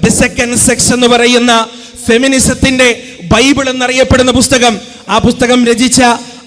The second sex എന്ന് പറയുന്ന ഫെമിനിസത്തിന്റെ Bible എന്നറിയപ്പെടുന്ന പുസ്തകം. ആ പുസ്തകം രചിച്ച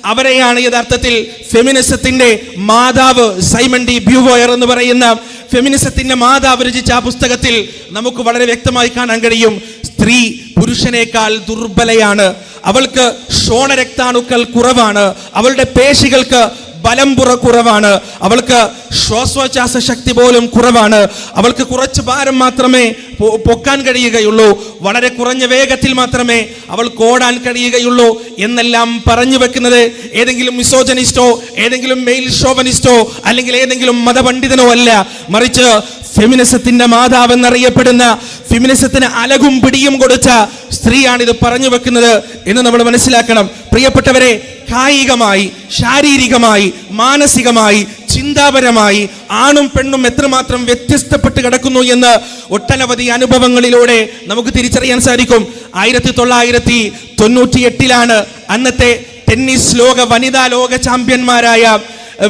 അവരെയാണ് യഥാർത്ഥത്തിൽ ഫെമിനിസത്തിന്റെ മാതാവ് സൈമൺ ഡി ബ്യൂവോയർ എന്ന് പറയുന്ന ഫെമിനിസത്തിന്റെ മാതാവ് രചിച്ച ആ പുസ്തകത്തിൽ നമുക്ക് വളരെ വ്യക്തമായി കാണാൻ കഴിയും. സ്ത്രീ പുരുഷനേക്കാൾ ദുർബലയാണ്. അവൾക്ക് ഷോണരക്താണുക്കൾ കുറവാണ്. അവളുടെ പേശികൾക്ക് ബലം പുറ കുറവാണ്. അവൾക്ക് ശ്വാസോച്ഛാസ ശക്തി പോലും കുറവാണ്. അവൾക്ക് കുറച്ച് ഭാരം മാത്രമേ പൊക്കാൻ കഴിയുകയുള്ളൂ. വളരെ കുറഞ്ഞ വേഗത്തിൽ മാത്രമേ അവൾ ഓടാൻ കഴിയുകയുള്ളൂ എന്നെല്ലാം പറഞ്ഞു വെക്കുന്നത് ഏതെങ്കിലും മിസോജനിസ്റ്റോ ഏതെങ്കിലും മെയിൽ ഷോവനിസ്റ്റോ അല്ലെങ്കിൽ ഏതെങ്കിലും മതപണ്ഡിതനോ അല്ല. മറിച്ച് ഫെമിനിസത്തിന്റെ മാതാവ് എന്നറിയപ്പെടുന്ന ഫെമിനിസത്തിന് അലകും പിടിയും കൊടുത്ത സ്ത്രീയാണ് ഇത് പറഞ്ഞു വെക്കുന്നത് എന്ന് നമ്മൾ മനസ്സിലാക്കണം. പ്രിയപ്പെട്ടവരെ കായികമായി ശാരീരികമായി മാനസികമായി ചിന്താപരമായി ആണും പെണ്ണും എത്രമാത്രം വ്യത്യസ്തപ്പെട്ട് കിടക്കുന്നു എന്ന് ഒട്ടനവധി അനുഭവങ്ങളിലൂടെ നമുക്ക് തിരിച്ചറിയാൻ സാധിക്കും. ആയിരത്തി തൊള്ളായിരത്തി തൊണ്ണൂറ്റി എട്ടിലാണ് അന്നത്തെ ടെന്നീസ് ലോക വനിതാ ലോക ചാമ്പ്യന്മാരായ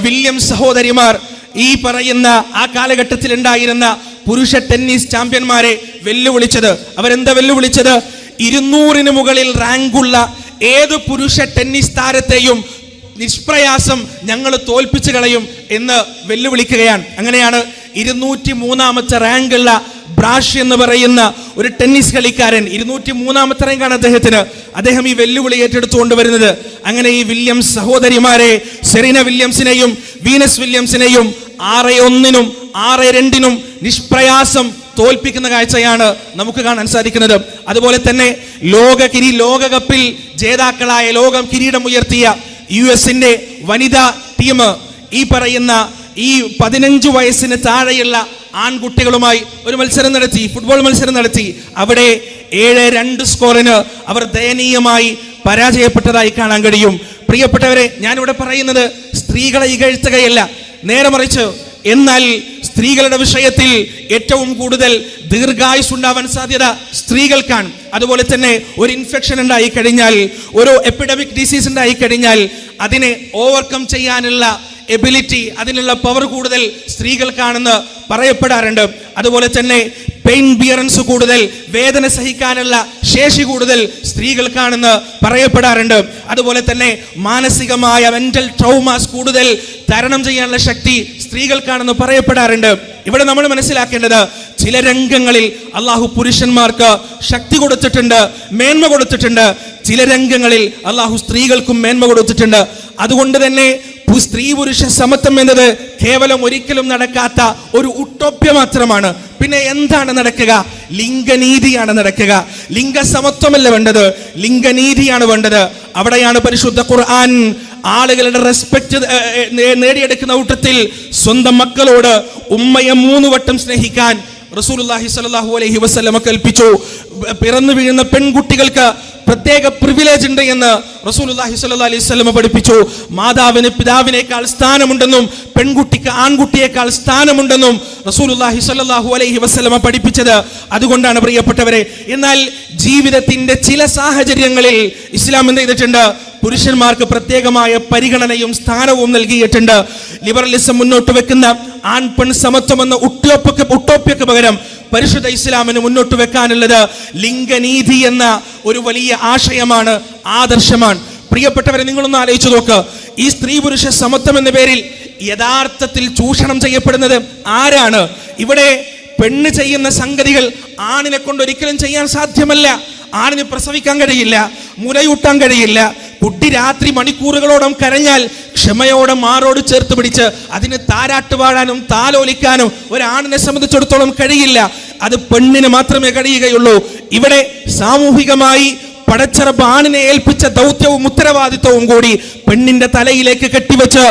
വില്യം സഹോദരിമാർ ഈ പറയുന്ന ആ കാലഘട്ടത്തിൽ ഉണ്ടായിരുന്ന പുരുഷ ടെന്നീസ് ചാമ്പ്യന്മാരെ വെല്ലുവിളിച്ചത്. അവരെന്താ വെല്ലുവിളിച്ചത്? ഇരുന്നൂറിന് മുകളിൽ റാങ്കുള്ള ഏത് പുരുഷ ടെന്നീസ് താരത്തെയും നിഷ്പ്രയാസം ഞങ്ങൾ തോൽപ്പിച്ചു കളയും എന്ന് വെല്ലുവിളിക്കുകയാണ്. അങ്ങനെയാണ് ഇരുന്നൂറ്റി മൂന്നാമത്തെ റാങ്കുള്ള ബ്രാഷ് എന്ന് പറയുന്ന ഒരു ടെന്നീസ് കളിക്കാരൻ ഇരുന്നൂറ്റി മൂന്നാമത്തെ റാങ്കാണ് അദ്ദേഹത്തിന്. അദ്ദേഹം ഈ വെല്ലുവിളി ഏറ്റെടുത്തുകൊണ്ട് വരുന്നത്. അങ്ങനെ ഈ വില്യംസ് സഹോദരിമാരെ സെറീന വില്യംസിനെയും വീനസ് വില്യംസിനെയും ആറ് ഒന്നിനും ആറ് രണ്ടിനും നിഷ്പ്രയാസം തോൽപ്പിക്കുന്ന കാഴ്ചയാണ് നമുക്ക് കാണാൻ സാധിക്കുന്നത്. അതുപോലെ തന്നെ ലോക കിരി ലോകകപ്പിൽ ജേതാക്കളായ ലോകം കിരീടം ഉയർത്തിയ യു എസിന്റെ വനിതാ ടീം ഈ പറയുന്ന ഈ പതിനഞ്ചു വയസ്സിന് താഴെയുള്ള ആൺകുട്ടികളുമായി ഒരു മത്സരം നടത്തി ഫുട്ബോൾ മത്സരം നടത്തി. അവിടെ ഏഴ് രണ്ട് സ്കോറിന് അവർ ദയനീയമായി പരാജയപ്പെട്ടതായി കാണാൻ കഴിയും. പ്രിയപ്പെട്ടവരെ ഞാനിവിടെ പറയുന്നത് സ്ത്രീകളെ ഇകഴ്ത്തുകയല്ല. നേരെ മറിച്ച് എന്നാൽ സ്ത്രീകളുടെ വിഷയത്തിൽ ഏറ്റവും കൂടുതൽ ദീർഘായുസ് ഉണ്ടാവാൻ സാധ്യത സ്ത്രീകൾക്കാണ്. അതുപോലെ തന്നെ ഒരു ഇൻഫെക്ഷൻ ഉണ്ടായി കഴിഞ്ഞാൽ ഒരു എപ്പിഡമിക് ഡിസീസ് ഉണ്ടായി കഴിഞ്ഞാൽ അതിനെ ഓവർകം ചെയ്യാനുള്ള എബിലിറ്റി അതിനുള്ള പവർ കൂടുതൽ സ്ത്രീകൾക്കാണെന്ന് പറയപ്പെടാറുണ്ട്. അതുപോലെ തന്നെ പെയിൻ ബിയറൻസ് കൂടുതൽ വേദന സഹിക്കാനുള്ള ശേഷി കൂടുതൽ സ്ത്രീകൾക്കാണെന്ന് പറയപ്പെടാറുണ്ട്. അതുപോലെ തന്നെ മാനസികമായ മെന്റൽ ട്രൗമാസ് കൂടുതൽ തരണം ചെയ്യാനുള്ള ശക്തി സ്ത്രീകൾക്കാണെന്ന് പറയപ്പെടാറുണ്ട്. ഇവിടെ നമ്മൾ മനസ്സിലാക്കേണ്ടത് ചില രംഗങ്ങളിൽ അള്ളാഹു പുരുഷന്മാർക്ക് ശക്തി കൊടുത്തിട്ടുണ്ട് മേന്മ കൊടുത്തിട്ടുണ്ട്. ചില രംഗങ്ങളിൽ അള്ളാഹു സ്ത്രീകൾക്കും മേന്മ കൊടുത്തിട്ടുണ്ട്. അതുകൊണ്ട് തന്നെ സ്ത്രീ പുരുഷ സമത്വം എന്നത് കേവലം ഒരിക്കലും നടക്കാത്ത ഒരു ഉട്ടോപ്യ മാത്രമാണ്. പിന്നെ എന്താണ് നടക്കുക? ലിംഗനീതിയാണ് നടക്കുക. ലിംഗ ലിംഗസമത്വമല്ല വേണ്ടത്. ലിംഗനീതിയാണ് വേണ്ടത്. അവിടെയാണ് പരിശുദ്ധ ഖുർആൻ ആളുകളുടെ റെസ്പെക്ട് നേടിയെടുക്കുന്ന കൂട്ടത്തിൽ സ്വന്തം മക്കളോട് ഉമ്മയെ മൂന്ന് വട്ടം സ്നേഹിക്കാൻ റസൂലുള്ളാഹി സ്വല്ലല്ലാഹു അലൈഹി വസല്ലമ കൽപ്പിച്ചു പിറന്നു വീഴുന്ന പെൺകുട്ടികൾക്ക് പ്രത്യേക പ്രിവിലേജ് ഉണ്ട് എന്ന് റസൂലുള്ളാഹി സ്വല്ലല്ലാഹു അലൈഹി വസല്ലമ പഠിപ്പിച്ചു. മാതാവിന് പിതാവിനേക്കാൾ സ്ഥാനമുണ്ടെന്നും പെൺകുട്ടിക്ക് ആൺകുട്ടിയേക്കാൾ സ്ഥാനമുണ്ടെന്നും റസൂലുള്ളാഹി സ്വല്ലല്ലാഹു അലൈഹി വസ്ലമ പഠിപ്പിച്ചത്. അതുകൊണ്ടാണ് പ്രിയപ്പെട്ടവരെ എന്നാൽ ജീവിതത്തിന്റെ ചില സാഹചര്യങ്ങളിൽ ഇസ്ലാം എന്ത് ചെയ്തിട്ടുണ്ട്? പുരുഷന്മാർക്ക് പ്രത്യേകമായ പരിഗണനയും സ്ഥാനവും നൽകിയിട്ടുണ്ട്. ലിബറലിസം മുന്നോട്ട് വെക്കുന്ന ആൺ പെൺ സമത്വം എന്ന ഉട്ടോപ്യക്ക് ഉട്ടോപ്യക്ക് പകരം പരിശുദ്ധ ഇസ്ലാമിന് മുന്നോട്ട് വെക്കാനുള്ളത് ലിംഗനീതി എന്ന ഒരു വലിയ ആശയമാണ് ആദർശമാണ്. പ്രിയപ്പെട്ടവരെ നിങ്ങളൊന്ന് ആലോചിച്ചു നോക്ക്. ഈ സ്ത്രീ പുരുഷ സമത്വം എന്ന പേരിൽ യഥാർത്ഥത്തിൽ ചൂഷണം ചെയ്യപ്പെടുന്നത് ആരാണ്? ഇവിടെ പെണ്ണ് ചെയ്യുന്ന സംഗതികൾ ആണിനെ കൊണ്ട് ഒരിക്കലും ചെയ്യാൻ സാധ്യമല്ല. ആണിന് പ്രസവിക്കാൻ കഴിയില്ല മുലയൂട്ടാൻ കഴിയില്ല കുട്ടി രാത്രി മണിക്കൂറുകളോളം കരഞ്ഞാൽ ക്ഷമയോടെ മാറോട് ചേർത്ത് പിടിച്ച് അതിന് താരാട്ട് പാടാനും താലോലിക്കാനും ഒരാണിനെ സംബന്ധിച്ചിടത്തോളം കഴിയില്ല. അത് പെണ്ണിന് മാത്രമേ കഴിയുകയുള്ളൂ. ഇവിടെ സാമൂഹികമായി പടച്ചറപ്പ് ആണിനെ ഏൽപ്പിച്ച ദൗത്യവും ഉത്തരവാദിത്വവും കൂടി പെണ്ണിന്റെ തലയിലേക്ക് കെട്ടിവെച്ച്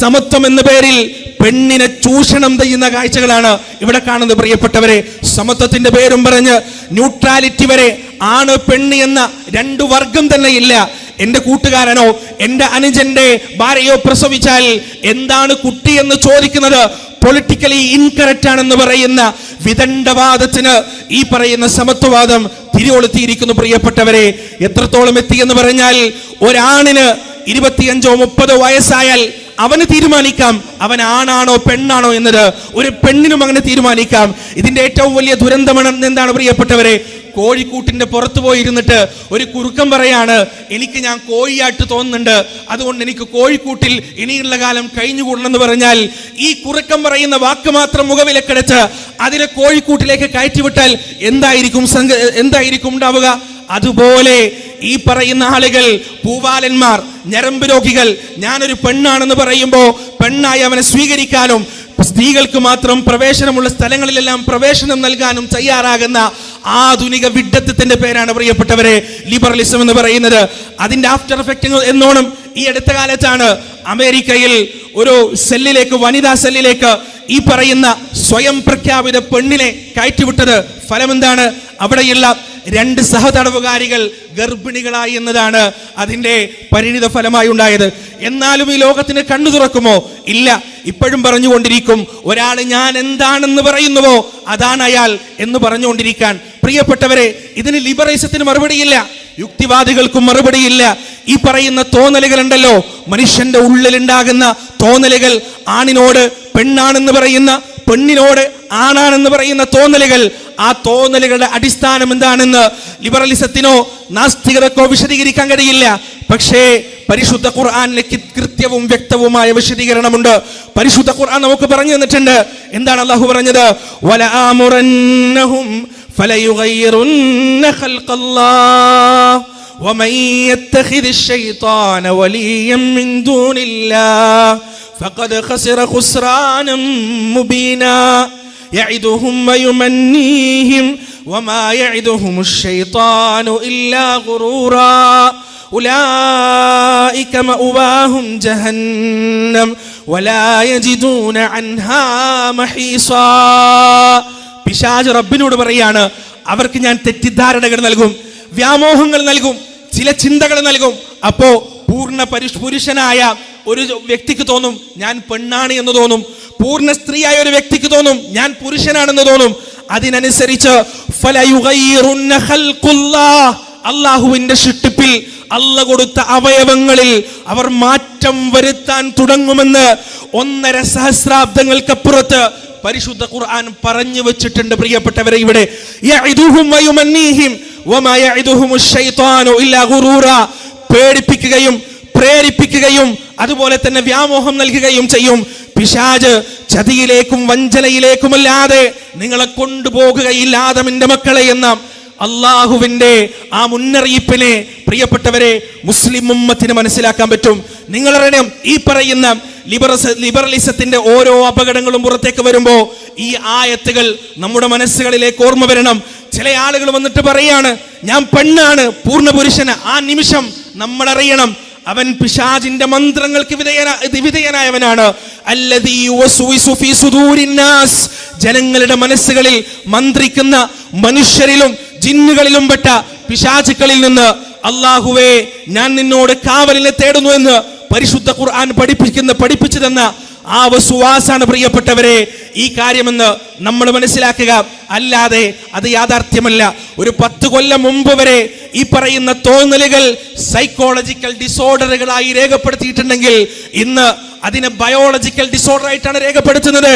സമത്വം എന്ന പേരിൽ പെണ്ണിനെ ചൂഷണം ചെയ്യുന്ന കാഴ്ചകളാണ് ഇവിടെ കാണുന്നത്. പ്രിയപ്പെട്ടവരെ സമത്വത്തിന്റെ പേരും പറഞ്ഞ് ന്യൂട്രാലിറ്റി വരെ ആണ് പെണ്ണ് എന്ന രണ്ടു വർഗം തന്നെ ഇല്ല. എന്റെ കൂട്ടുകാരനോ എന്റെ അനുജന്റെ ഭാര്യയോ പ്രസവിച്ചാൽ എന്താണ് കുട്ടി എന്ന് ചോദിക്കുന്നത്? പൊളിറ്റിക്കലി ഇൻകറക്റ്റ് ആണെന്ന് പറയുന്ന വിദണ്ഡവാദത്തിന് ഈ പറയുന്ന സമത്വവാദം തിരികൊളുത്തിയിരിക്കുന്നു പ്രിയപ്പെട്ടവരെ. എത്രത്തോളം എത്തി എന്ന് പറഞ്ഞാൽ ഒരാണിന് ഇരുപത്തിയഞ്ചോ മുപ്പതോ വയസ്സായാൽ അവന് തീരുമാനിക്കാം. അവൻ ആണാണോ പെണ്ണാണോ എന്നത് ഒരു പെണ്ണിനും അങ്ങനെ തീരുമാനിക്കാം. ഇതിന്റെ ഏറ്റവും വലിയ ദുരന്തമാണ് എന്താണ് പ്രിയപ്പെട്ടവരെ? കോഴിക്കൂട്ടിന്റെ പുറത്തു പോയിരുന്നിട്ട് ഒരു കുറുക്കം പറയാണ് എനിക്ക് ഞാൻ കോഴിയായിട്ട് തോന്നുന്നുണ്ട്. അതുകൊണ്ട് എനിക്ക് കോഴിക്കൂട്ടിൽ ഇനിയുള്ള കാലം കഴിഞ്ഞുകൂടണമെന്ന് പറഞ്ഞാൽ ഈ കുറുക്കം പറയുന്ന വാക്ക് മാത്രം മുഖവിലക്കടച്ച് അതിനെ കോഴിക്കൂട്ടിലേക്ക് കയറ്റിവിട്ടാൽ എന്തായിരിക്കും സംഘ എന്തായിരിക്കും ഉണ്ടാവുക? അതുപോലെ ഈ പറയുന്ന ആളുകൾ പൂവാലന്മാർ ഞരമ്പ് രോഗികൾ ഞാനൊരു പെണ്ണാണെന്ന് പറയുമ്പോൾ പെണ്ണായി അവനെ സ്വീകരിക്കാനും സ്ത്രീകൾക്ക് മാത്രം പ്രവേശനമുള്ള സ്ഥലങ്ങളിലെല്ലാം പ്രവേശനം നൽകാനും തയ്യാറാകുന്ന ആധുനിക വിഡ്ഢത്വത്തിന്റെ പേരാണ് പ്രിയപ്പെട്ടവരെ ലിബറലിസം എന്ന് പറയുന്നത്. അതിന്റെ ആഫ്റ്റർ എഫക്റ്റ് എന്നോണം ഈ അടുത്ത കാലത്താണ് അമേരിക്കയിൽ ഒരു സെല്ലിലേക്ക് വനിതാ സെല്ലിലേക്ക് ഈ പറയുന്ന സ്വയം പ്രഖ്യാപിത പെണ്ണിനെ കയറ്റിവിട്ടത്. ഫലം എന്താണ് അവിടെയുള്ള രണ്ട് സഹതടവുകാരികൾ ഗർഭിണികളായി എന്നതാണ് അതിന്റെ പരിണിത ഫലമായി ഉണ്ടായത്. എന്നാലും ഈ ലോകത്തിന് കണ്ണു തുറക്കുമോ? ഇല്ല. ഇപ്പോഴും പറഞ്ഞുകൊണ്ടിരിക്കും ഒരാൾ ഞാൻ എന്താണെന്ന് പറയുന്നുവോ? അതാണ് അയാൾ എന്ന് പറഞ്ഞുകൊണ്ടിരിക്കാൻ. പ്രിയപ്പെട്ടവരെ ഇതിന് ലിബറൈസത്തിന് മറുപടിയില്ല. യുക്തിവാദികൾക്കും മറുപടിയില്ല. ഈ പറയുന്ന തോന്നലുകൾ ഉണ്ടല്ലോ മനുഷ്യന്റെ ഉള്ളിലുണ്ടാകുന്ന തോന്നലുകൾ ആണിനോട് പെണ്ണാണെന്ന് പറയുന്ന പെണ്ണിനോട് ആണാണെന്ന് പറയുന്ന തോന്നലുകൾ ആ തോന്നലുകളുടെ അടിസ്ഥാനം എന്താണെന്ന് ലിബറലിസത്തിനോ നാസ്തികതക്കോ വിശദീകരിക്കാൻ കഴിയില്ല പക്ഷേ പരിശുദ്ധ ഖുർആാനിലെ കൃത്യവും വ്യക്തവുമായ വിശദീകരണമുണ്ട് പരിശുദ്ധ ഖുർആൻ നമുക്ക് പറഞ്ഞു തന്നിട്ടുണ്ട് എന്താണ് അള്ളാഹു പറഞ്ഞത് വല ആമുറന്നഹും فليغيرن خلق الله ومن يتخذ الشيطان وليا من دون الله فقد خسر خسرانا مبينا يعدهم ويمنيهم وما يعدهم الشيطان إلا غرورا أولئك مأواهم جهنم ولا يجدون عنها محيصا പിശാജ് റബ്ബിനോട് പറയാണ് അവർക്ക് ഞാൻ തെറ്റിദ്ധാരണകൾ നൽകും വ്യാമോഹങ്ങൾ നൽകും ചില ചിന്തകൾ നൽകും അപ്പോ പൂർണ്ണ പരിഷ് പുരുഷനായ ഒരു വ്യക്തിക്ക് തോന്നും ഞാൻ പെണ്ണാണ് എന്ന് തോന്നും പൂർണ സ്ത്രീയായ ഒരു വ്യക്തിക്ക് തോന്നും ഞാൻ പുരുഷനാണെന്ന് തോന്നും അതിനനുസരിച്ച്. അള്ളാഹുവിന്റെ സൃഷ്ടിപ്പിൽ അല്ല കൊടുത്ത അവയവങ്ങളിൽ അവർ മാറ്റം വരുത്താൻ തുടങ്ങുമെന്ന് ഒന്നര സഹസ്രാബ്ദങ്ങൾക്കപ്പുറത്ത് പരിശുദ്ധ ഖുർആൻ പറഞ്ഞു വെച്ചിട്ടുണ്ട് പ്രിയപ്പെട്ടവരെ ഇവിടെ പേടിപ്പിക്കുകയും പ്രേരിപ്പിക്കുകയും അതുപോലെ തന്നെ വ്യാമോഹം നൽകുകയും ചെയ്യും. പിശാജ് ചതിയിലേക്കും വഞ്ചനയിലേക്കുമല്ലാതെ നിങ്ങളെ കൊണ്ടുപോകുകയില്ല ആദമിന്റെ മക്കളെ എന്ന അള്ളാഹുവിന്റെ ആ മുന്നറിയിപ്പിനെ പ്രിയപ്പെട്ടവരെ മുസ്ലിം ഉമ്മത്തിന് മനസ്സിലാക്കാൻ പറ്റും. നിങ്ങളറിയണം ഈ പറയുന്ന ലിബറസ് ലിബറലിസത്തിന്റെ ഓരോ അപകടങ്ങളും പുറത്തേക്ക് വരുമ്പോൾ ഈ ആയത്തുകൾ നമ്മുടെ മനസ്സുകളിലേക്ക് ഓർമ്മ വരണം. ചില ആളുകൾ വന്നിട്ട് പറയാണ് ഞാൻ പെണ്ണാണ് പൂർണ പുരുഷന്. ആ നിമിഷം നമ്മൾ അറിയണം അവൻ പിശാജിന്റെ മന്ത്രങ്ങൾക്ക് വിധേയന വിധേയനായവനാണ്. ജനങ്ങളുടെ മനസ്സുകളിൽ മന്ത്രിക്കുന്ന മനുഷ്യരിലും ജിന്നുകളിലും പെട്ട പിശാചുക്കളിൽ നിന്ന് അള്ളാഹുവേ ഞാൻ നിന്നോട് കാവലിനെ തേടുന്നു എന്ന് പരിശുദ്ധ ഖുർആൻ പഠിപ്പിക്കുന്ന പഠിപ്പിച്ചു തന്ന ആ വസുവാസാണ് പ്രിയപ്പെട്ടവരെ. ഈ കാര്യമെന്ന് നമ്മൾ മനസ്സിലാക്കുക. അല്ലാതെ അത് യാഥാർത്ഥ്യമല്ല. ഒരു പത്ത് കൊല്ലം മുമ്പ് വരെ ഈ പറയുന്ന തോന്നലുകൾ സൈക്കോളജിക്കൽ ഡിസോർഡറുകളായി രേഖപ്പെടുത്തിയിട്ടുണ്ടെങ്കിൽ ഇന്ന് അതിനെ ബയോളജിക്കൽ ഡിസോർഡർ ആയിട്ടാണ് രേഖപ്പെടുത്തുന്നത്.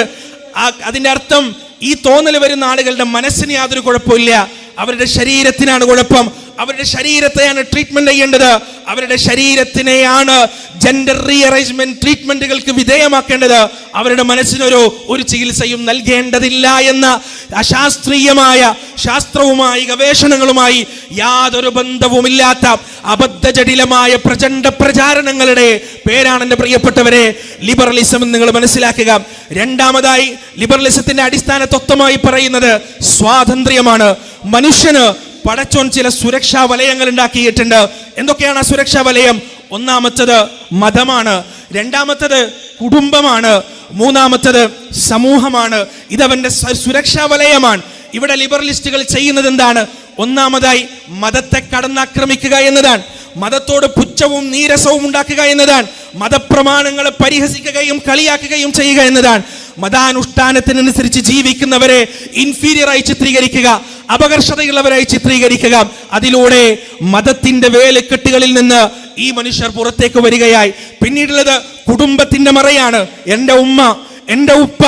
അതിന്റെ അർത്ഥം ഈ തോന്നൽ വരുന്ന ആളുകളുടെ മനസ്സിന് യാതൊരു കുഴപ്പമില്ല അവരുടെ ശരീരത്തിനാണ് കുഴപ്പം. അവരുടെ ശരീരത്തെയാണ് ട്രീറ്റ്മെന്റ് ചെയ്യേണ്ടത്. അവരുടെ ശരീരത്തിനെയാണ് ജെൻഡർ റീഅറേഞ്ച്മെന്റ് ട്രീറ്റ്മെന്റുകൾക്ക് വിധേയമാക്കേണ്ടത്. അവരുടെ മനസ്സിനൊരു ഒരു ചികിത്സയും നൽകേണ്ടതില്ല എന്ന അശാസ്ത്രീയമായ ശാസ്ത്രവുമായി ഗവേഷണങ്ങളുമായി യാതൊരു ബന്ധവുമില്ലാത്ത അബദ്ധജടിലമായ പ്രചണ്ഡ പ്രചാരണങ്ങളുടെ പേരാണ് എന്റെ പ്രിയപ്പെട്ടവരെ ലിബറലിസം എന്ന് നിങ്ങൾ മനസ്സിലാക്കുക. രണ്ടാമതായി ലിബറലിസത്തിന്റെ അടിസ്ഥാന തത്വമായി പറയുന്നത് സ്വാതന്ത്ര്യമാണ്. മനുഷ്യന് പടച്ചോൻ ചില സുരക്ഷാ വലയങ്ങൾ ഉണ്ടാക്കിയിട്ടുണ്ട്. എന്തൊക്കെയാണ് ആ സുരക്ഷാ വലയം? ഒന്നാമത്തത് മതമാണ്. രണ്ടാമത്തത് കുടുംബമാണ്. മൂന്നാമത്തത് സമൂഹമാണ്. ഇതവന്റെ സുരക്ഷാ വലയമാണ്. ഇവിടെ ലിബറലിസ്റ്റുകൾ ചെയ്യുന്നത് എന്താണ്? ഒന്നാമതായി മതത്തെ കടന്നാക്രമിക്കുക എന്നതാണ്. മതത്തോട് പുച്ഛവും നീരസവും ഉണ്ടാക്കുക എന്നതാണ്. മതപ്രമാണങ്ങളെ പരിഹസിക്കുകയും കളിയാക്കുകയും ചെയ്യുക എന്നതാണ്. മതാനുഷ്ഠാനത്തിനനുസരിച്ച് ജീവിക്കുന്നവരെ ഇൻഫീരിയറായി ചിത്രീകരിക്കുക. അപകർഷതയുള്ളവരായി ചിത്രീകരിക്കുക. അതിലൂടെ മതത്തിന്റെ വേലക്കെട്ടുകളിൽ നിന്ന് ഈ മനുഷ്യർ പുറത്തേക്ക് വരികയായി. പിന്നീടുള്ളത് കുടുംബത്തിന്റെ മറയാണ്. എന്റെ ഉമ്മ എന്റെ ഉപ്പ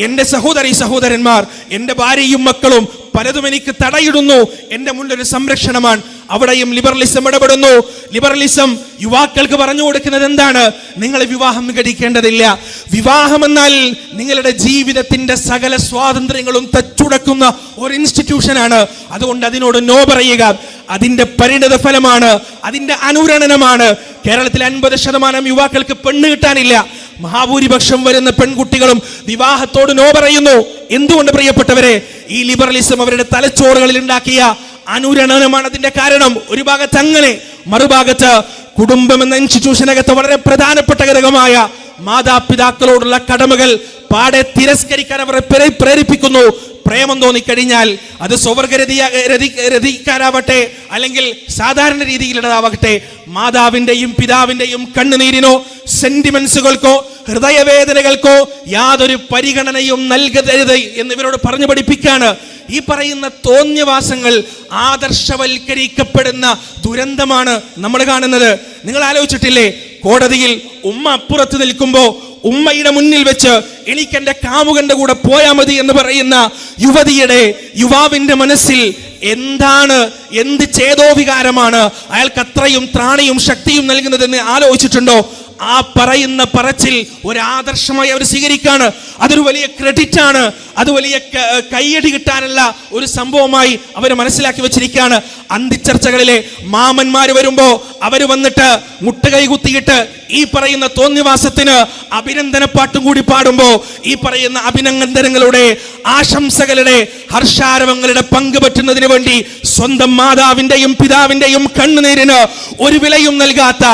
എന്റെ സഹോദരി സഹോദരന്മാർ എന്റെ ഭാര്യയും മക്കളും പലതും എനിക്ക് തടയിടുന്നു. എന്റെ മുന്നിലൊരു സംരക്ഷണമാണ്. അവിടെയും ലിബറലിസം ഇടപെടുന്നു. ലിബറലിസം യുവാക്കൾക്ക് പറഞ്ഞു കൊടുക്കുന്നത് എന്താണ്? നിങ്ങൾ വിവാഹം കഴിക്കേണ്ടതില്ല വിവാഹം എന്നാൽ നിങ്ങളുടെ ജീവിതത്തിന്റെ സകല സ്വാതന്ത്ര്യങ്ങളും തച്ചുടക്കുന്ന ഒരു ഇൻസ്റ്റിറ്റ്യൂഷനാണ് അതുകൊണ്ട് അതിനോട് നോ പറയുക. അതിന്റെ പരിണിത ഫലമാണ് അതിന്റെ അനുരണനമാണ്. കേരളത്തിൽ അൻപത് ശതമാനം യുവാക്കൾക്ക് പെണ്ണ് കിട്ടാനില്ല. മഹാഭൂരിപക്ഷം വരുന്ന പെൺകുട്ടികളും വിവാഹത്തോട് നോ പറയുന്നു. എന്തുകൊണ്ട് പ്രിയപ്പെട്ടവരെ? ഈ ലിബറലിസം അവരുടെ തലച്ചോറുകളിൽ ഉണ്ടാക്കിയ അനുരണനമാണ് അതിന്റെ കാരണം. ഒരു ഭാഗത്ത് അങ്ങനെ മറുഭാഗത്ത് കുടുംബം എന്ന ഇൻസ്റ്റിറ്റ്യൂഷനകത്ത് വളരെ പ്രധാനപ്പെട്ട ഘടകമായ മാതാപിതാക്കളോടുള്ള കടമകൾ പാടെ തിരസ്കരിക്കാൻ അവരെ പ്രേരിപ്പിക്കുന്നു. പ്രേമം തോന്നിക്കഴിഞ്ഞാൽ അത് സ്വവർഗരതിയ രതി അല്ലെങ്കിൽ സാധാരണ രീതിയിലുള്ളതാവട്ടെ. മാതാവിന്റെയും പിതാവിന്റെയും കണ്ണുനീരിനോ സെന്റിമെന്റ്സുകൾക്കോ ഹൃദയവേദനകൾക്കോ യാതൊരു പരിഗണനയും നൽകരുത് എന്നിവരോട് പറഞ്ഞു പഠിപ്പിക്കാണ്. ഈ പറയുന്ന തോന്നിയവാസങ്ങൾ ആദർശവൽക്കരിക്കപ്പെടുന്ന ദുരന്തമാണ് നമ്മൾ കാണുന്നത്. നിങ്ങൾ ആലോചിച്ചിട്ടില്ലേ? കോടതിയിൽ ഉമ്മ അപ്പുറത്ത് നിൽക്കുമ്പോ ഉമ്മയുടെ മുന്നിൽ വെച്ച് എനിക്ക് എന്റെ കാമുകന്റെ കൂടെ പോയാ മതി എന്ന് പറയുന്ന യുവതിയുടെ യുവാവിന്റെ മനസ്സിൽ എന്താണ് എന്ത് ചേതോവികാരമാണ്? അയാൾക്ക് അത്രയും ത്രാണിയും ശക്തിയും നൽകുന്നതെന്ന് ആലോചിച്ചിട്ടുണ്ടോ? ആ പറയുന്ന പറച്ചിൽ ഒരു ആദർശമായി അവർ സ്വീകരിക്കുകയാണ് അതൊരു വലിയ ക്രെഡിറ്റ് ആണ്. അത് വലിയ കയ്യടി കിട്ടാനുള്ള ഒരു സംഭവമായി അവർ മനസ്സിലാക്കി വെച്ചിരിക്കുകയാണ്. അന്തിച്ചർച്ചകളിലെ മാമന്മാർ വരുമ്പോ അവർ വന്നിട്ട് മുട്ടുകൈ കുത്തിയിട്ട് ഈ പറയുന്ന തോന്നിവാസത്തിന് അഭിനന്ദന പാട്ടും കൂടി പാടുമ്പോൾ ഈ പറയുന്ന അഭിനന്ദനങ്ങളുടെ ആശംസകളുടെ ഹർഷാരവങ്ങളുടെ പങ്ക് പറ്റുന്നതിന് വേണ്ടി സ്വന്തം മാതാവിന്റെയും പിതാവിന്റെയും കണ്ണുനീരിന് ഒരു വിലയും നൽകാത്ത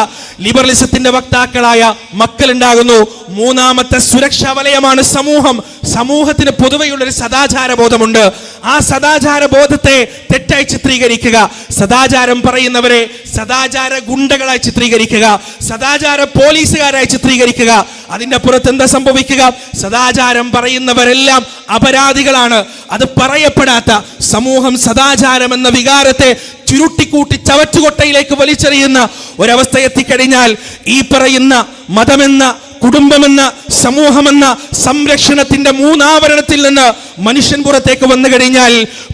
ലിബറലിസത്തിന്റെ വക്താക്കളായ മക്കളുണ്ടാകുന്നു. മൂന്നാമത്തെ സുരക്ഷാ വലയമാണ് സമൂഹം. സമൂഹത്തിന് പൊതുവെയുള്ള ഒരു സദാചാര ബോധമുണ്ട് ആ സദാചാര ബോധത്തെ തെറ്റായി ചിത്രീകരിക്കുക. സദാചാരം പറയുന്നവരെ സദാചാര ഗുണ്ടകളായി ചിത്രീകരിക്കുക. സദാചാര പോലീസുകാരായി ചിത്രീകരിക്കുക. അതിന്റെ പുറത്ത് എന്താ സംഭവിക്കുക? സദാചാരം പറയുന്നവരെല്ലാം അപരാധികളാണ്. അത് പറയപ്പെടാത്ത സമൂഹം സദാചാരം എന്ന വികാരത്തെ ചുരുട്ടിക്കൂട്ടി ചവറ്റുകൊട്ടയിലേക്ക് വലിച്ചെറിയുന്ന ഒരവസ്ഥ എത്തിക്കഴിഞ്ഞാൽ ഈ പറയുന്ന മതമെന്ന കുടുംബമെന്ന സമൂഹമെന്ന സംരക്ഷണത്തിന്റെ മൂന്നാവരണത്തിൽ നിന്ന് മനുഷ്യൻ പുറത്തേക്ക് വന്നു കഴിഞ്ഞാൽ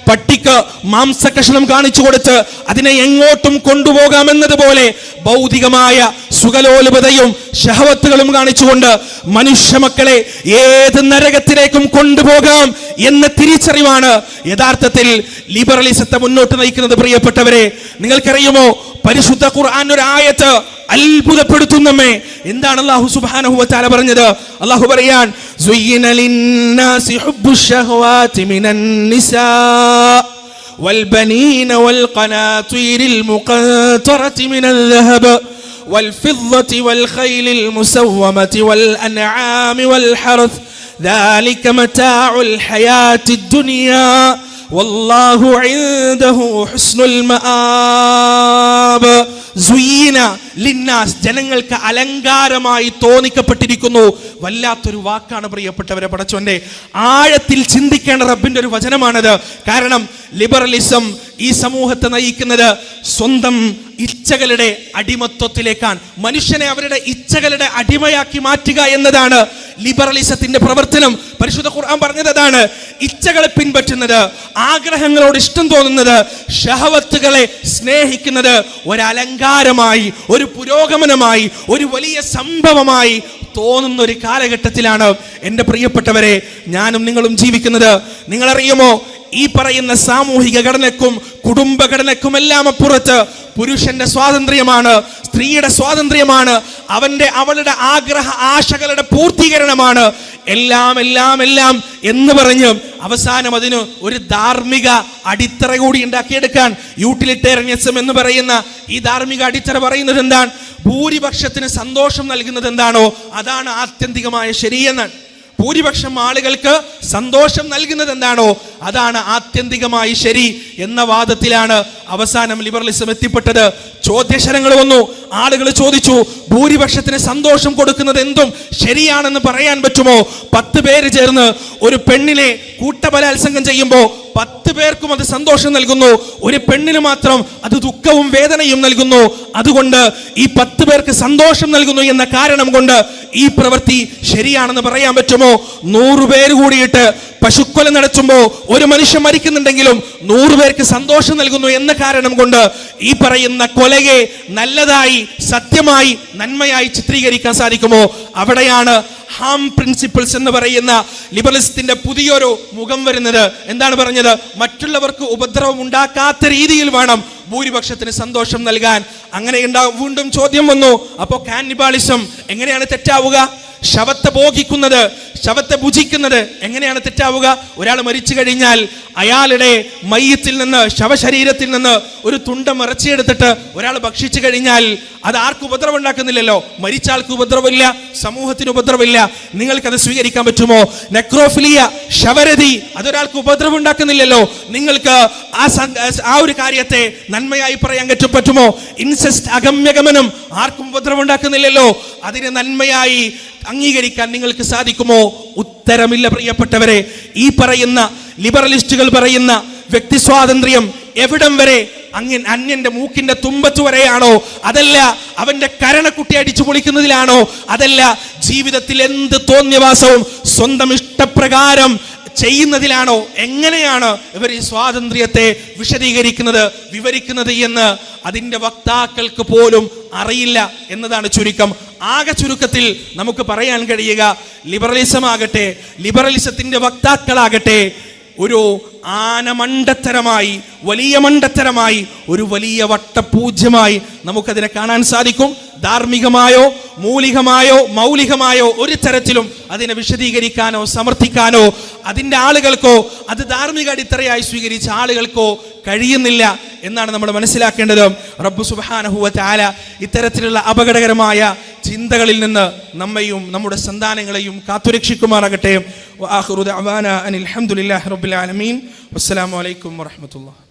പട്ടിക്ക് മാംസകഷണം കാണിച്ചു കൊടുത്ത് അതിനെ എങ്ങോട്ടും കൊണ്ടുപോകാമെന്നതുപോലെ ഭൗതികമായ സുഖലോലുപതയും ഷഹവത്തുകളും കാണിച്ചുകൊണ്ട് മനുഷ്യ മക്കളെ ഏത് നരകത്തിലേക്കും കൊണ്ടുപോകാം എന്ന തിരിച്ചറിവാണ് യഥാർത്ഥത്തിൽ ലിബറലിസത്തെ മുന്നോട്ട് നയിക്കുന്നത് പ്രിയപ്പെട്ടവരെ നിങ്ങൾക്കറിയുമോ പരിശുദ്ധ ഖുർആൻ ഒരു ആയത്ത് അത്ഭുതപ്പെടുത്തുന്നമ്മേ എന്താണ് അല്ലാഹു സുബ്ഹാനഹു വ തആല പറഞ്ഞത് അല്ലാഹു പറയാൻ സുയ്യിന ലിന്നാസി ഹുബ്ബുശ് ശഹവാതി മിനൻ നിസാ والبنين والقناطير المقنطرة من الذهب والفضة والخيل المسومة والأنعام والحرث ذلك متاع الحياة الدنيا والله عنده حسن المآب സുയീന ലിന്നാസ് ജനങ്ങൾക്ക് അലങ്കാരമായി തോന്നിക്കപ്പെട്ടിരിക്കുന്നു വല്ലാത്തൊരു വാക്കാണ് പ്രിയപ്പെട്ടവരെ പടച്ചോന്റെ ആഴത്തിൽ ചിന്തിക്കേണ്ട റബ്ബിന്റെ ഒരു വചനമാണത് കാരണം ലിബറലിസം ഈ സമൂഹത്തെ നയിക്കുന്നത് സ്വന്തം ഇച്ഛകളുടെ അടിമത്വത്തിലേക്കാണ്. മനുഷ്യനെ അവരുടെ ഇച്ഛകളുടെ അടിമയാക്കി മാറ്റുക എന്നതാണ് ലിബറലിസത്തിന്റെ പ്രവർത്തനം. പരിശുദ്ധ ഖുർആൻ പറഞ്ഞത് അതാണ് ഇച്ഛകളെ പിൻപറ്റുന്നത് ആഗ്രഹങ്ങളോട് ഇഷ്ടം തോന്നുന്നത് ഷഹവത്തുകളെ സ്നേഹിക്കുന്നത് ഒരലങ്കാരമായി ഒരു പുരോഗമനമായി ഒരു വലിയ സംഭവമായി തോന്നുന്ന ഒരു കാലഘട്ടത്തിലാണ് എന്റെ പ്രിയപ്പെട്ടവരെ ഞാനും നിങ്ങളും ജീവിക്കുന്നത്. നിങ്ങളറിയുമോ ഈ പറയുന്ന സാമൂഹിക ഘടനക്കും കുടുംബഘടനക്കും എല്ലാം അപ്പുറത്ത് പുരുഷന്റെ സ്വാതന്ത്ര്യമാണ് സ്ത്രീയുടെ സ്വാതന്ത്ര്യമാണ് അവന്റെ അവളുടെ ആഗ്രഹ ആശകളുടെ പൂർത്തീകരണമാണ് എല്ലാം എല്ലാം എല്ലാം എന്ന് പറഞ്ഞ് അവസാനം അതിന് ഒരു ധാർമ്മിക അടിത്തറ കൂടി ഉണ്ടാക്കിയെടുക്കാൻ യൂട്ടിലിറ്റേറിയനിസം എന്ന് പറയുന്ന ഈ ധാർമ്മിക അടിത്തറ പറയുന്നത് എന്താണ്? ഭൂരിപക്ഷത്തിന് സന്തോഷം നൽകുന്നത് എന്താണോ അതാണ് ആത്യന്തികമായ ശരിയെന്നാണ്. ഭൂരിപക്ഷം ആളുകൾക്ക് സന്തോഷം നൽകുന്നത് എന്താണോ അതാണ് ആത്യന്തികമായി ശരി എന്ന വാദത്തിലാണ് അവസാനം ലിബറലിസം എത്തിപ്പെട്ടത്. ചോദ്യശരങ്ങൾ വന്നു. ആളുകൾ ചോദിച്ചു ഭൂരിപക്ഷത്തിന് സന്തോഷം കൊടുക്കുന്നത് എന്തും ശരിയാണെന്ന് പറയാൻ പറ്റുമോ? പത്ത് പേര് ചേർന്ന് ഒരു പെണ്ണിനെ കൂട്ടബലാത്സംഗം ചെയ്യുമ്പോൾ പത്ത് പേർക്കും അത് സന്തോഷം നൽകുന്നു. ഒരു പെണ്ണിന് മാത്രം അത് ദുഃഖവും വേദനയും നൽകുന്നു. അതുകൊണ്ട് ഈ പത്ത് പേർക്ക് സന്തോഷം നൽകുന്നു എന്ന കാരണം കൊണ്ട് ഈ പ്രവൃത്തി ശരിയാണെന്ന് പറയാൻ പറ്റുമോ? നൂറു പേര് കൂടിയിട്ട് പശുക്കൊല നടത്തുമ്പോൾ ഒരു മനുഷ്യൻ മരിക്കുന്നുണ്ടെങ്കിലും നൂറു പേർക്ക് സന്തോഷം നൽകുന്നു എന്ന കാരണം കൊണ്ട് ഈ പറയുന്ന കൊലയെ നല്ലതായി സത്യമായി നന്മയായി ചിത്രീകരിക്കാൻ സാധിക്കുമോ? അവിടെയാണ് ഹാം പ്രിൻസിപ്പിൾസ് എന്ന് പറയുന്ന ലിബറലിസത്തിന്റെ പുതിയൊരു മുഖം വരുന്നത്. എന്താണ് പറഞ്ഞത്? മറ്റുള്ളവർക്ക് ഉപദ്രവം ഉണ്ടാക്കാത്ത രീതിയിൽ വേണം ഭൂരിപക്ഷത്തിന് സന്തോഷം നൽകാൻ. അങ്ങനെ ഉണ്ടാവും വീണ്ടും ചോദ്യം വന്നു. അപ്പോൾ കാനിബാളിസം എങ്ങനെയാണ് തെറ്റാവുക? ശവത്തെ ഭോഗിക്കുന്നത് ശവത്തെ ഭുജിക്കുന്നത് എങ്ങനെയാണ് തെറ്റാവുക? ഒരാൾ മരിച്ചു കഴിഞ്ഞാൽ അയാളുടെ മയ്യത്തിൽ നിന്ന് ശവശരീരത്തിൽ നിന്ന് ഒരു തുണ്ട മറച്ചെടുത്തിട്ട് ഒരാൾ ഭക്ഷിച്ചു കഴിഞ്ഞാൽ അത് ആർക്കും ഉപദ്രവം ഉണ്ടാക്കുന്നില്ലല്ലോ മരിച്ച ആൾക്ക് ഉപദ്രവമില്ല സമൂഹത്തിന് ഉപദ്രവമില്ല. നിങ്ങൾക്കത് സ്വീകരിക്കാൻ പറ്റുമോ? നെക്രോഫിലിയ ശവരതി അതൊരാൾക്ക് ഉപദ്രവം ഉണ്ടാക്കുന്നില്ലല്ലോ നിങ്ങൾക്ക് ആ ആ ഒരു കാര്യത്തെ നന്മയായി പറയാൻ പറ്റും പറ്റുമോ? ഇൻസെസ്റ്റ് അഗമ്യഗമനം ആർക്കും ഉപദ്രവം ഉണ്ടാക്കുന്നില്ലല്ലോ. അതിനെ നന്മയായി അംഗീകരിക്കാൻ നിങ്ങൾക്ക് സാധിക്കുമോ? ഉത്തരമില്ല പ്രിയപ്പെട്ടവരെ. ഈ പറയുന്ന ലിബറലിസ്റ്റുകൾ പറയുന്ന വ്യക്തി സ്വാതന്ത്ര്യം എവിടം വരെ? അങ്ങൻ അന്യന്റെ മൂക്കിന്റെ തുമ്പത്ത് വരെയാണോ? അതല്ല അവന്റെ കരണക്കുട്ടി അടിച്ചു പൊളിക്കുന്നതിലാണോ? അതല്ല ജീവിതത്തിൽ എന്ത് തോന്നിയവാസവും സ്വന്തം ഇഷ്ടപ്രകാരം ചെയ്യുന്നതിലാണോ? എങ്ങനെയാണ് ഇവർ ഈ സ്വാതന്ത്ര്യത്തെ വിശദീകരിക്കുന്നത് വിവരിക്കുന്നത് എന്ന് അതിന്റെ വക്താക്കൾക്ക് പോലും അറിയില്ല എന്നതാണ് ചുരുക്കം. ആകെ ചുരുക്കത്തിൽ നമുക്ക് പറയാൻ കഴിയുക ലിബറലിസം ആകട്ടെ ലിബറലിസത്തിന്റെ വക്താക്കളാകട്ടെ ഒരു ആനമണ്ടത്തരമായി വലിയ മണ്ടത്തരമായി ഒരു വലിയ വട്ടപൂജ്യമായി നമുക്കതിനെ കാണാൻ സാധിക്കും. ധാർമ്മികമായോ മൂലികമായോ മൗലികമായോ ഒരു തരത്തിലും അതിനെ വിശദീകരിക്കാനോ സമർത്ഥിക്കാനോ അതിന്റെ ആളുകൾക്കോ അത് ധാർമ്മിക അടിത്തറയായി സ്വീകരിച്ച ആളുകൾക്കോ കഴിയുന്നില്ല എന്നാണ് നമ്മൾ മനസ്സിലാക്കേണ്ടത്. റബ്ബു സുബാനഹുവ ചാല ഇത്തരത്തിലുള്ള അപകടകരമായ ചിന്തകളിൽ നിന്ന് നമ്മയും നമ്മുടെ സന്താനങ്ങളെയും കാത്തുരക്ഷിക്കുമാറാകട്ടെ. അനിൽ ഹംദുലില്ലാഹി റബ്ബിൽ ആലമീൻ. വസ്സലാമു അലൈക്കും വറഹ്മത്തുള്ളാഹി.